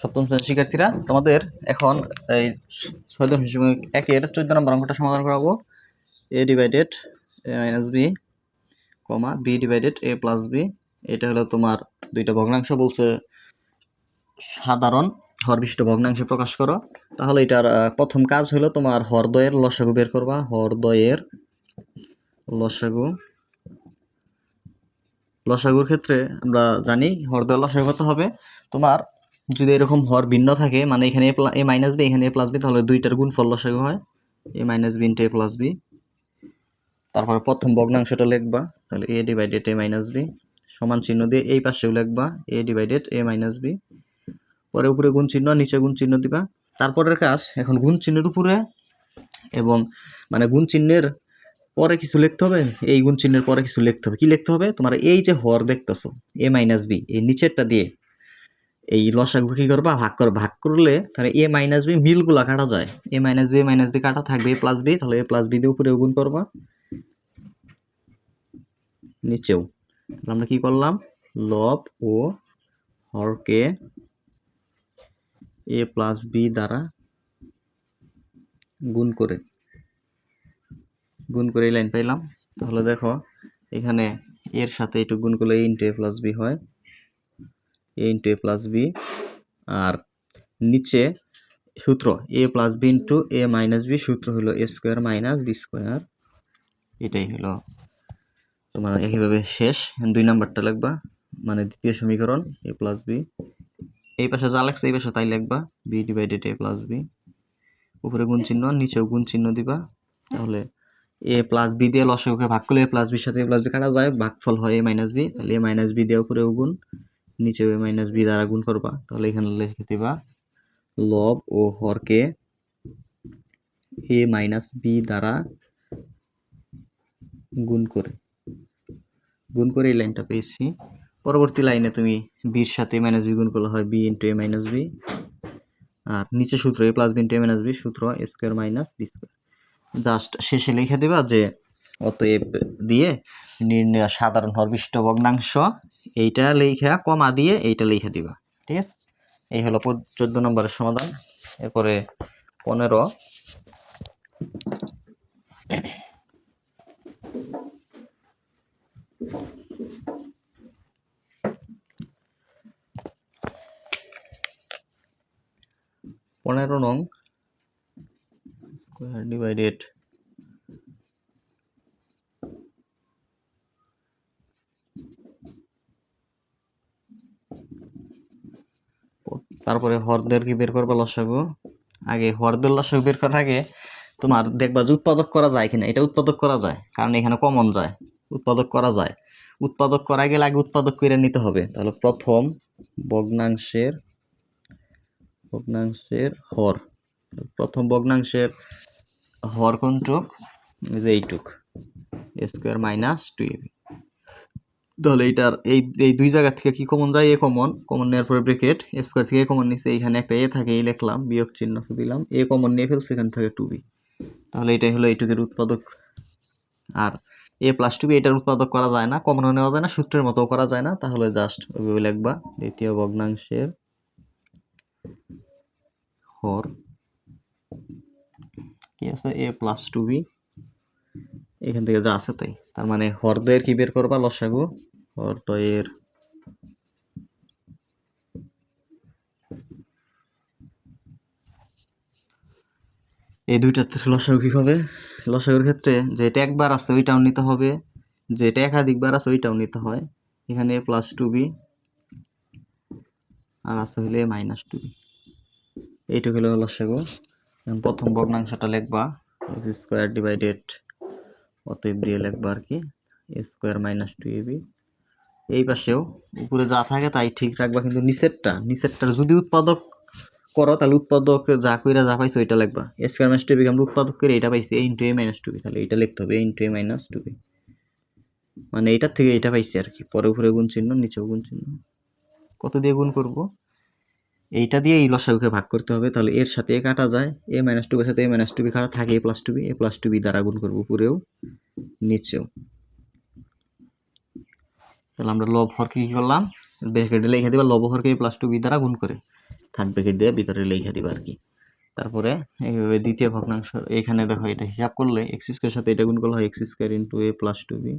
সপ্তম শ্রেণির শিক্ষার্থীরা, তোমাদের এখন এই ছয় দশমিক একের চোদ্দ নম্বর অঙ্কটা সমাধান করাবো। A divided A minus B comma B divided A plus B এটা হলো তোমার দুইটা ভগ্নাংশ বলছে। সাধারণ হরবিশিষ্ট ভগ্নাংশে প্রকাশ করো। তাহলে এটার প্রথম কাজ হলো তোমার হরদয়ের লসাগু বের করবা। হরদয়ের লসাগু, লসাগুর ক্ষেত্রে আমরা জানি হরদয়ের লসাগু কত হবে? তোমার যদি এরকম হর ভিন্ন থাকে মানে এখানে এ মাইনাস বি এখানে এ প্লাস বি তাহলে দুইটার গুণফল লসাগু হয়। A minus B into A plus B তারপরে প্রথম ভগ্নাংশটা লিখবা, তাহলে A divided A minus B সমান চিহ্ন দিয়ে এই পাশেও লিখবা A divided A minus B পরে উপরে গুণ চিহ্ন, নিচে গুণ চিহ্ন দিবা। তারপরের কাজ, এখন গুণ চিহ্নের উপরে, এবং মানে গুণ চিহ্নের পরে কিছু লিখতে হবে, এই গুণ চিহ্নের পরে কিছু লিখতে হবে। কি লিখতে হবে? তোমার এই যে হর দেখতেছো এ মাইনাস বি এই নিচেরটা দিয়ে। এই লসাগু কি করবা? ভাগ কর, ভাগ করলে তাহলে এ মাইনাস বি মিলগুলা কাটা যায়। A minus B minus B কাটা থাকবে এ প্লাস বি তাহলে এ প্লাস বি দিয়ে উপরে গুণ করবা। নিচেও। তাহলে আমরা কি করলাম? লব ও হরকে এ প্লাস বি দ্বারা গুণ করে গুণ করে এই লাইন পাইলাম। তাহলে দেখো, এখানে এর সাথে একটু গুণ করলে A into A plus B হয়। A into A plus B আর নিচে সূত্র A plus B into A minus B সূত্র হলো A square minus B square এটাই হলো তোমার একইভাবে শেষ। দুই নাম্বারটা লিখবা মানে দ্বিতীয় সমীকরণ এ প্লাস বি এই পাশে যা লাগছে এই পাশে তাই লিখবা B divided A plus B উপরে গুণ চিহ্ন, নিচেও গুণ চিহ্ন দিবা। তাহলে এ প্লাস বি দিয়ে লসকে ভাগ করলে এ প্লাস বির সাথে এ প্লাস বি কাটা যায়, ভাগফল হয় এ মাইনাস বি তাহলে এ মাইনাস বি দিয়ে উপরেও গুণ। নিচেও এ মাইনাস বি দ্বারা গুণ করবা, তাহলে এখানে লিখে দিবা লব ও হরকে এ মাইনাস বি দ্বারা গুণ করে। গুণ করে এই লাইনটা পেয়েছি। পরবর্তী লাইনে তুমি বির সাথে মাইনাস বি গুণ করলে হয় B into A minus B আর নিচে সূত্র A plus B into A minus B সূত্র A square minus B square just শেষে লিখে দিবা যে অতএব দিয়ে নির্ণয় সাধারণ হরবিষ্ট ভগ্নাংশ এইটা লেখা কমা দিয়ে এইটা লিখে দিবা, ঠিক আছে? এই হলো চোদ্দ নম্বরের সমাধান। এরপরে পনেরো। পনেরো নং, স্কোয়ার ডিভাইডেড তারপরে হরদের কি বের করবা লসাগু? আগে হরদের লসাগু বের করার আগে তোমার দেখবা যে উৎপাদক করা যায় কিনা, এটা উৎপাদক করা যায়, কারণ এখানে কমন যায়, উৎপাদক করা যায়। উৎপাদক করা গেলে আগে উৎপাদক করে নিতে হবে। তাহলে প্রথম ভগ্নাংশের ভগ্নাংশের হর। প্রথম ভগ্নাংশের হর কোনটুক? যে এইটুক স্কোয়ার মাইনাস টু এবি তাহলে এইটার, এই এই দুই জায়গা থেকে কি কমন যায়? এ কমন কমন নেওয়ার পরে ব্রেকেট স্কোয়ার থেকে কমন নিচ্ছে এইখানে একটা এ থাকে, এই লিখলাম, বিয়োগ চিহ্ন দিলাম। এ কমন নিয়ে ফেলছে, এখান থেকে টু বি তাহলে এটাই হলো এইটুকের উৎপাদক। আর এ প্লাস টু বি এটার উৎপাদক করা যায় না কমনও নেওয়া যায় না, সূত্রের মতো করা যায় না। তাহলে জাস্ট ওইভাবে লিখবা, দ্বিতীয় ভগ্নাংশের হর। কি আছে? এ প্লাস টু বি এখান থেকে যা আছে তাই। তার মানে হরদয়ের কি বের করবা লসাগু? হরদয়ের এই দুইটা লসাগু কি হবে? লসাগুর ক্ষেত্রে যেটা একবার আছে ওইটাও নিতে হবে, যেটা একাধিকবার আছে ওইটাও নিতে হয়। এখানে প্লাস টু বি আর আছে হইলে মাইনাস টু বি এইটুকু হলো লসাগু। প্রথম ভগ্নাংশটা লিখবা স্কোয়ার ডিভাইডেড অতএব দিয়ে লিখবা আর কি স্কোয়ার মাইনাস টু এবি এই পাশেও উপরে যা থাকে তাই ঠিক রাখবা, কিন্তু নিচেরটা, নিচেরটার যদি উৎপাদক করো, তাহলে উৎপাদক যা কইরা যা পাইছো ওইটা লিখবা। স্কোয়ার মাইনাস টু বি আমরা উৎপাদক করে, এটা পাইছি A into A minus two B তাহলে এটা লিখতে হবে A into A minus two B মানে এইটার থেকে এটা পাইছি আর কি, পরে উপরে গুণ চিহ্ন, নিচেও গুণ চিহ্ন। কত দিয়ে গুণ করব? এইটা দিয়ে এই লসাগুকে ভাগ করতে হবে। তাহলে এর সাথে এ কাটা যায়। এ মাইনাস টু সাথে এ মাইনাস টু বি কাটা, থাকে A plus two B. A plus two B দ্বারা গুণ করব উপরেও, নিচেও। তাহলে আমরা লব হর কি করলাম? ব্র্যাকেটে লিখে দিবা লবহরকে প্লাস টু বি দ্বারা গুণ করে। থার্ড ব্র্যাকেট দিয়ে ভিতরে লিখে দিবা আর কি। তারপরে এইভাবে দ্বিতীয় ভগ্নাংশ, এখানে দেখো এটা হিসাব করলে এক্স স্কোয়ার সাথে এটা গুণ করলে হয় X square into A plus two B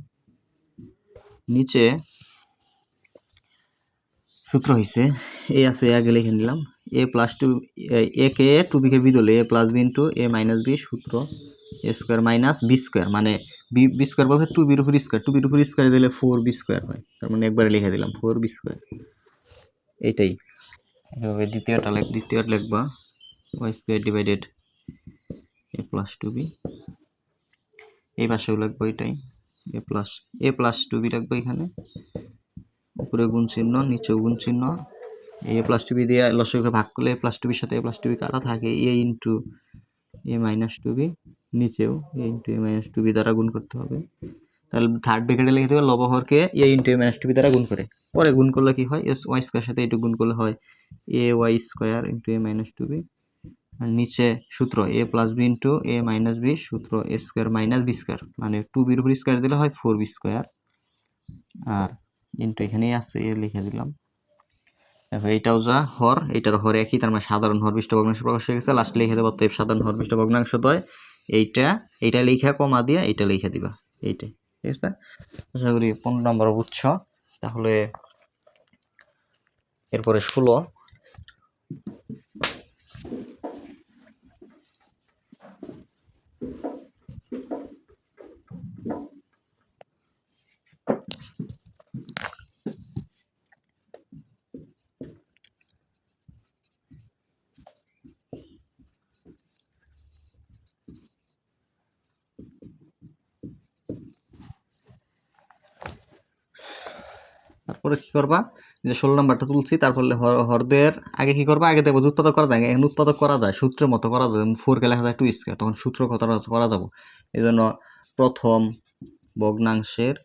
নিচে সূত্র হয়েছে এ আছে এ আগে লিখে নিলাম। এ প্লাস টু এ কে এ টু বিকে বি দলে A plus B into A minus B সূত্র A square minus B square মানে বি বি স্কোয়ার বলতে টু বির উপর স্কোয়ার টু বির উপর স্কোয়ার দিলে ফোর বি স্কোয়ার হয়। তার মানে একবারে লিখে দিলাম ফোর বি স্কোয়ার এইটাই। এভাবে দ্বিতীয়টা লেখ, দ্বিতীয়টা লিখবা Y square divided A plus two B এই পাশেও লিখব এটাই A plus A plus two B রাখব এখানে। উপরে গুণ চিহ্ন, নিচেও গুণ চিহ্ন। এ প্লাস টু বি দিয়ে লসকে ভাগ করলে এ প্লাস টু বির সাথে এ প্লাস টু বি কাটা থাকে। A into A minus two B নিচেও A into A minus two B দ্বারা গুণ করতে হবে। তাহলে থার্ড ব্র্যাকেটে লিখে দেবে লবহরকে A into A minus two B দ্বারা গুণ করে। পরে গুণ করলে কি হয়? এস ওয়াই স্কোয়ার সাথে এটু গুণ করলে হয় A Y square into A minus two B আর নিচে সূত্র A plus B into A minus B সূত্র A square minus B square মানে টু বির উপর স্কোয়ার দিলে হয় ফোর বি স্কোয়ার আর ইন্টু এখানেই আছে লিখে দিলাম। দেখো, এইটাও যা, হর, এইটার হর একই, তার মানে সাধারণ হর বিষ্ট ভগ্নাংশ প্রকাশ হয়ে গেছে। লাস্ট লিখে দেবো তেপ সাধারণ হর বিষ্ট ভগ্নাংশ দয় এইটা এইটা লিখে কমা দিয়ে এইটা লিখে দিবা। এইটাই ঠিক আছে? আশা করি পনেরো নম্বর বুঝছ তাহলে এরপরে ষোলো। তারপরে কি করবা? যে ষোলো নাম্বারটা তুলছি, তারপর হর- হরদের আগে কি করবা? আগে দেখব উৎপাদক করা যায়, এখন উৎপাদক করা যায়, সূত্রের মতো করা যায় ফোর কে লেখা যায় টু স্কোয়ার তখন সূত্র কত করা যাব? এই জন্য প্রথম ভগ্নাংশের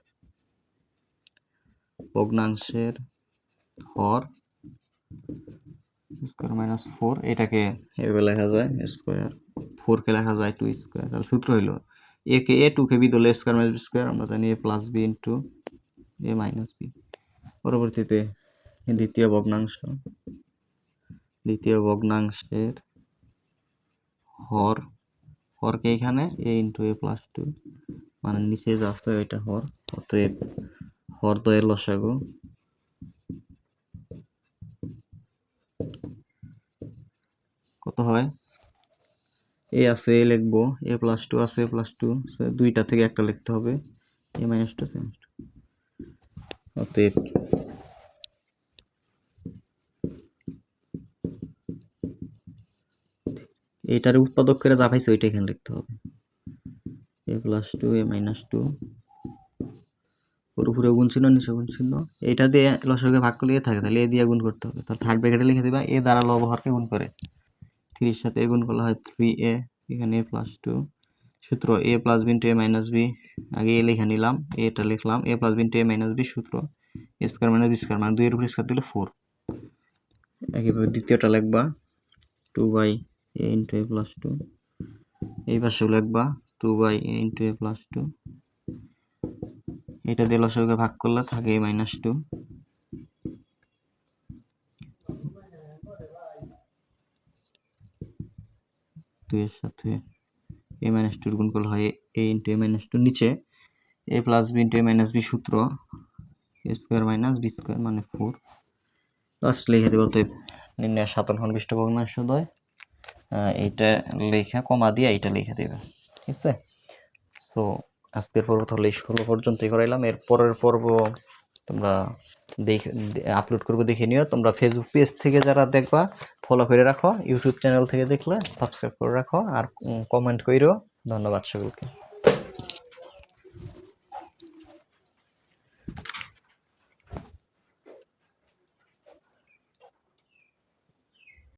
ভগ্নাংশের হর স্কোয়ার মাইনাস ফোর এটাকে এভাবে লেখা যায় স্কোয়ার ফোর কে লেখা যায় টু স্কোয়ার তাহলে সূত্র হইল এ কে এ টু কে বি দলে স্কোয়ার মাইনাস স্কোয়ার আমরা জানি A plus B into A minus B পরবর্তীতে দ্বিতীয় ভগ্নাংশ। দ্বিতীয় ভগ্নাংশের হর, হরকে এখানে A into A plus two মানে নিচে যে আসতে এটা হর, অতএব হর দয়ের লসাগু। কত হয়? এ আছে এ লিখব এ প্লাস টু আছে এ প্লাস টু দুইটা থেকে একটা লিখতে হবে এ মাইনাস টু অতএব এইটার উৎপাদক করে যা পাইছে ওইটা এখানে লিখতে হবে। A plus two A minus two উপরে গুণ চিহ্ন, নিচে গুণ চিহ্ন। এটা দিয়ে লসকে ভাগ করলে এ থাকে, তাহলে এ দিয়ে গুণ করতে হবে। তাহলে থার্ড ব্র্যাকেটে লিখে দিবা, এ দ্বারা লবহরকে গুণ করে। থ্রির সাথে এ গুণ করলে হয় থ্রি এ এখানে এ প্লাস টু সূত্র এ প্লাস বিন টু এ মাইনাস বি আগে এ লিখে নিলাম এটা লিখলাম এ প্লাস বিন টু এ মাইনাস বি সূত্র। A square minus B square মানে দুইয়ের উপর স্কোয়ার দিলে ফোর একইভাবে দ্বিতীয়টা লিখবা two by A into A plus two এই পাশেও লিখবা two by A into A plus two এটা দিয়ে লসকে ভাগ করলে থাকে এ মাইনাস টু দুইয়ের সাথে এ মাইনাস টুর গুণ করলে হয় A into A minus two নিচে। A plus B into A minus B সূত্র। A square minus B square মানে ফোর লাস্ট লিখে দেবো তো নির্ণয় সাতন ঘন ভগ্নাংশ দয় আহ, এইটা লেখা কমা দিয়ে এইটা লিখে দেবে, ঠিক আছে? তো আজকের পর্ব তাহলে ষোলো পর্যন্তই করাইলাম। এর পরের পর্ব তোমরা দেখ আপলোড করব দেখে নিও। তোমরা ফেসবুক পেজ থেকে যারা দেখবা ফলো করে রাখো। ইউটিউব চ্যানেল থেকে দেখলে সাবস্ক্রাইব করে রাখো। আর কমেন্ট কইরো। ধন্যবাদ সকলকে।